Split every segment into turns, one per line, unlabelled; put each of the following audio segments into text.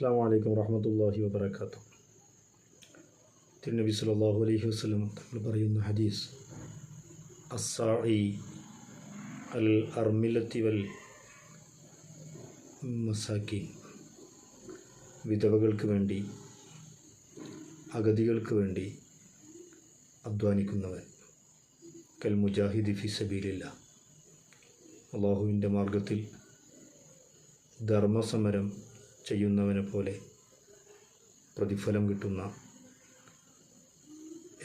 അസ്സാം വലൈക്കും വറഹമത്തല്ലാഹി വബർക്കാത്തു തിരുനബി സല്ലല്ലാഹു അലൈഹി വസ്ലം തങ്ങൾ പറയുന്ന ഹദീസ് അസ്സായി അൽ അർമിലത്തി വൽ മസാക്കി വിധവകൾക്ക് വേണ്ടി അഗതികൾക്ക് വേണ്ടി അധ്വാനിക്കുന്നവൻ കൽ മുജാഹിദി ഫി സബീലില്ല അള്ളാഹുവിന്റെ മാർഗത്തിൽ ധർമ്മസമരം ചെയ്യുന്നവനെ പോലെ പ്രതിഫലം കിട്ടുന്ന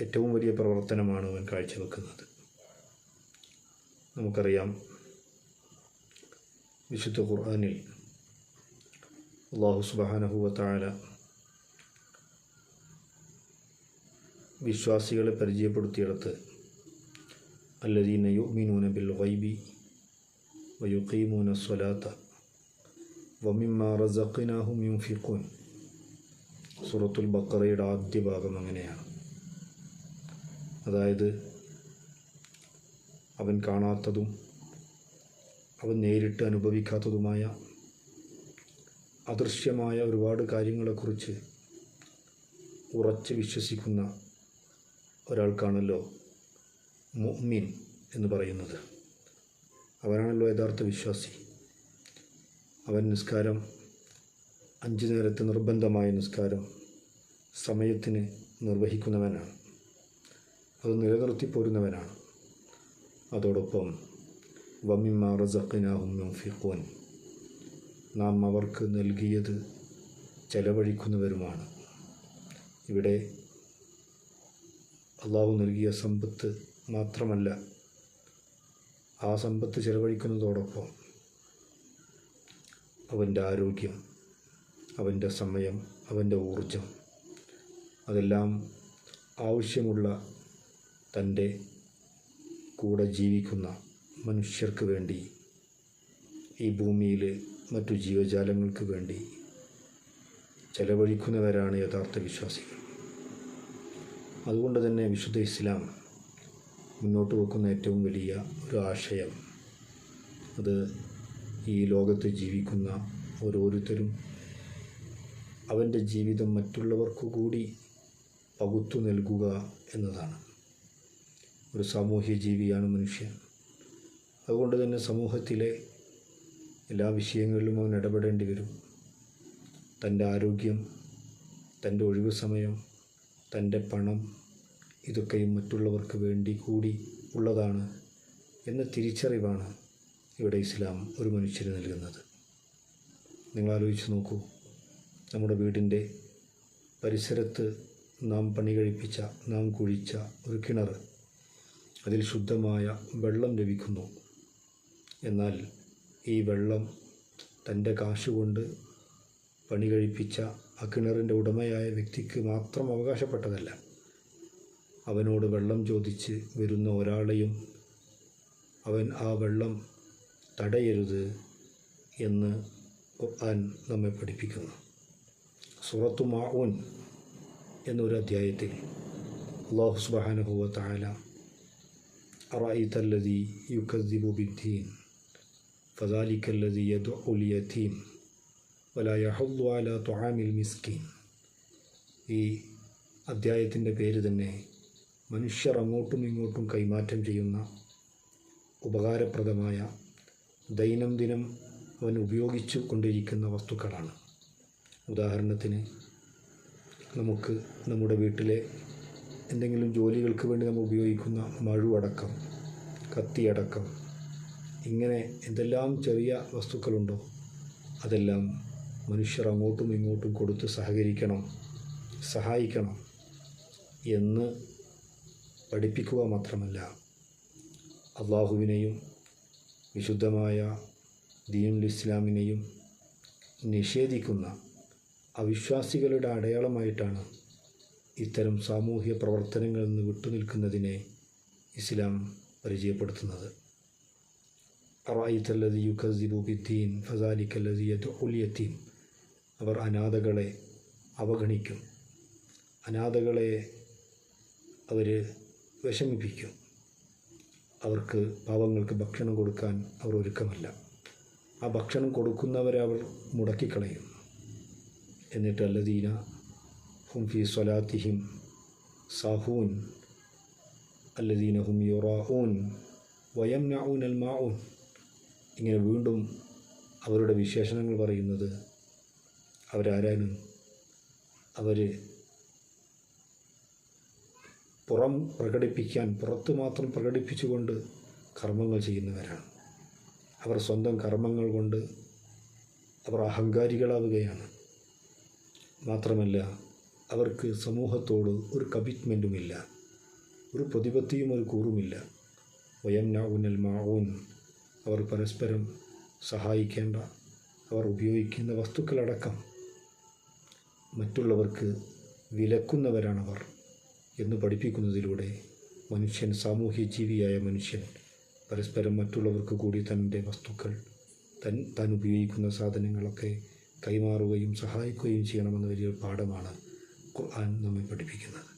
ഏറ്റവും വലിയ പ്രവർത്തനമാണ് അവൻ കാഴ്ചവെക്കുന്നത്. നമുക്കറിയാം വിശുദ്ധ ഖുർആാനിൽ അള്ളാഹു സുബാനഹുവത്തായ വിശ്വാസികളെ പരിചയപ്പെടുത്തിയിടത്ത് അല്ലദീന മീനൂന ബിൽ ഗൈബി വയുക്കീമൂന സ്വലാത്ത വമിമ്മ റസഖിനാഹും യുൻഫിഖൂൻ സൂറത്തുൽ ബക്കറയുടെ ആദ്യ ഭാഗം അങ്ങനെയാണ്. അതായത് അവൻ കാണാത്തതും അവൻ നേരിട്ട് അനുഭവിക്കാത്തതുമായ അദൃശ്യമായ ഒരുപാട് കാര്യങ്ങളെക്കുറിച്ച് ഉറച്ച് വിശ്വസിക്കുന്ന ഒരാൾക്കാണല്ലോ മുഅ്മിൻ എന്ന് പറയുന്നത്. അവനാണല്ലോ യഥാർത്ഥ വിശ്വാസി. അവൻ നിസ്കാരം അഞ്ച് നേരത്തെ നിർബന്ധമായ നിസ്കാരം സമയത്തിന് നിർവഹിക്കുന്നവനാണ്. അത് നിലനിർത്തി പോരുന്നവനാണ്. അതോടൊപ്പം യുൻഫിഖൂൻ നാം അവർക്ക് നൽകിയത് ചെലവഴിക്കുന്നവരുമാണ്. ഇവിടെ അള്ളാഹു നൽകിയ സമ്പത്ത് മാത്രമല്ല ആ സമ്പത്ത് ചെലവഴിക്കുന്നതോടൊപ്പം അവന്റെ ആരോഗ്യം അവന്റെ സമയം അവന്റെ ഊർജം അതെല്ലാം ആവശ്യമുള്ള തന്റെ കൂടെ ജീവിക്കുന്ന മനുഷ്യർക്ക് വേണ്ടി ഈ ഭൂമിയിൽ മറ്റു ജീവജാലങ്ങൾക്ക് വേണ്ടി ചെലവഴിക്കുന്നവരാണ് യഥാർത്ഥ വിശ്വാസികൾ. അതുകൊണ്ട് തന്നെ വിശുദ്ധ ഇസ്ലാം മുന്നോട്ട് വെക്കുന്ന ഏറ്റവും വലിയ ഒരു ആശയം അത് ഈ ലോകത്ത് ജീവിക്കുന്ന ഓരോരുത്തരും അവന്റെ ജീവിതം മറ്റുള്ളവർക്ക് കൂടി പകുത്തു നൽകുക എന്നതാണ്. ഒരു സാമൂഹ്യ ജീവിയാണ് മനുഷ്യൻ. അതുകൊണ്ട് തന്നെ സമൂഹത്തിലെ എല്ലാ വിഷയങ്ങളിലും അവൻ ഇടപെടേണ്ടി വരും. തന്റെ ആരോഗ്യം തന്റെ ഒഴിവു സമയം തന്റെ പണം ഇതൊക്കെയും മറ്റുള്ളവർക്ക് വേണ്ടി കൂടി ഉള്ളതാണ് എന്ന തിരിച്ചറിവാണ് ഇവിടെ ഇസ്ലാം ഒരു മനുഷ്യന് നൽകുന്നത്. നിങ്ങൾ ആലോചിച്ച് നോക്കൂ നമ്മുടെ വീടിന്റെ പരിസരത്ത് നാം പണി കഴിപ്പിച്ച നാം കുഴിച്ച ഒരു കിണർ അതിൽ ശുദ്ധമായ വെള്ളം ലഭിക്കുന്നു. എന്നാൽ ഈ വെള്ളം തന്റെ കാശുകൊണ്ട് പണി കഴിപ്പിച്ച ആ കിണറിന്റെ ഉടമയായ വ്യക്തിക്ക് മാത്രം അവകാശപ്പെട്ടതല്ല. അവനോട് വെള്ളം ചോദിച്ച് വരുന്ന ഒരാളെയും അവൻ ആ വെള്ളം തടയരുത് എന്ന് ഖുർആൻ നമ്മെ പഠിപ്പിക്കുന്നു. സൂറത്തു മാഊൻ എന്നൊരു അധ്യായത്തിൽ അള്ളാഹു സുബാനഹുവ താല അറായിത്തല്ലതി യുക്കദ്ദിബു ബിദ്ദീൻ ഫദാലിക്കല്ലതി യദ്ഉലിയതീം വലായഹുദ്ദു അല തുആമിൽ മിസ്കീൻ. ഈ അദ്ധ്യായത്തിന്റെ പേര് തന്നെ മനുഷ്യർ അങ്ങോട്ടും ഇങ്ങോട്ടും കൈമാറ്റം ചെയ്യുന്ന ഉപകാരപ്രദമായ ദൈനംദിനം അവൻ ഉപയോഗിച്ചു കൊണ്ടിരിക്കുന്ന വസ്തുക്കളാണ്. ഉദാഹരണത്തിന് നമുക്ക് നമ്മുടെ വീട്ടിലെ എന്തെങ്കിലും ജോലികൾക്ക് വേണ്ടി നമ്മൾ ഉപയോഗിക്കുന്ന മഴുവടക്കം കത്തിയടക്കം ഇങ്ങനെ എന്തെല്ലാം ചെറിയ വസ്തുക്കളുണ്ടോ അതെല്ലാം മനുഷ്യർ അങ്ങോട്ടും ഇങ്ങോട്ടും കൊടുത്ത് സഹകരിക്കണം സഹായിക്കണം എന്ന് പഠിപ്പിക്കുക മാത്രമല്ല അള്ളാഹുവിനെയും വിശുദ്ധമായ ദീനുൽ ഇസ്ലാമിനെയും നിഷേധിക്കുന്ന അവിശ്വാസികളുടെ അടയാളമായിട്ടാണ് ഇത്തരം സാമൂഹ്യ പ്രവർത്തനങ്ങളിൽ നിന്ന് വിട്ടുനിൽക്കുന്നതിനെ ഇസ്ലാം പരിചയപ്പെടുത്തുന്നത്. അറായിത്തല്ലതി യുഖസിബു ബിദ്ദീൻ ഫസാലിക്കല്ലതി ഉലിയത്തീൻ അവർ അനാഥകളെ അവഗണിക്കും. അനാഥകളെ അവർ വിഷമിപ്പിക്കും. അവർക്ക് പാവങ്ങൾക്ക് ഭക്ഷണം കൊടുക്കാൻ അവർ ഒരുക്കമല്ല. ആ ഭക്ഷണം കൊടുക്കുന്നവരെ അവർ മുടക്കിക്കളയും. എന്നിട്ട് അല്ലദീന ഹും ഫി സ്വലാത്തിഹിം സാഹൂൻ അല്ലദീന ഹും യുറാഊൻ വയംനഊൻ അൽ മാഊൻ. ഇങ്ങനെ വീണ്ടും അവരുടെ വിശേഷണങ്ങൾ പറയുന്നത് അവരാരാണ്? അവർ പുറം പ്രകടിപ്പിക്കാൻ പുറത്ത് മാത്രം പ്രകടിപ്പിച്ചുകൊണ്ട് കർമ്മങ്ങൾ ചെയ്യുന്നവരാണ്. അവർ സ്വന്തം കർമ്മങ്ങൾ കൊണ്ട് അവർ അഹങ്കാരികളാവുകയാണ്. മാത്രമല്ല അവർക്ക് സമൂഹത്തോട് ഒരു കമ്മിറ്റ്മെന്റുമില്ല ഒരു പ്രതിപത്തിയും ഒരു കൂറുമില്ല. വയം നൗനൽ മാവൂൻ അവർ പരസ്പരം സഹായിക്കേണ്ട അവർ ഉപയോഗിക്കുന്ന വസ്തുക്കളടക്കം മറ്റുള്ളവർക്ക് വിലക്കുന്നവരാണവർ. എന്ന് പഠിപ്പിക്കുന്നതിലൂടെ മനുഷ്യൻ സാമൂഹ്യ ജീവിയായ മനുഷ്യൻ പരസ്പരം മറ്റുള്ളവർക്ക് കൂടി തന്റെ വസ്തുക്കൾ തൻ താൻ ഉപയോഗിക്കുന്ന സാധനങ്ങളൊക്കെ കൈമാറുകയും സഹായിക്കുകയും ചെയ്യണമെന്ന വലിയൊരു പാഠമാണ് ഖുർആൻ നമ്മെ പഠിപ്പിക്കുന്നത്.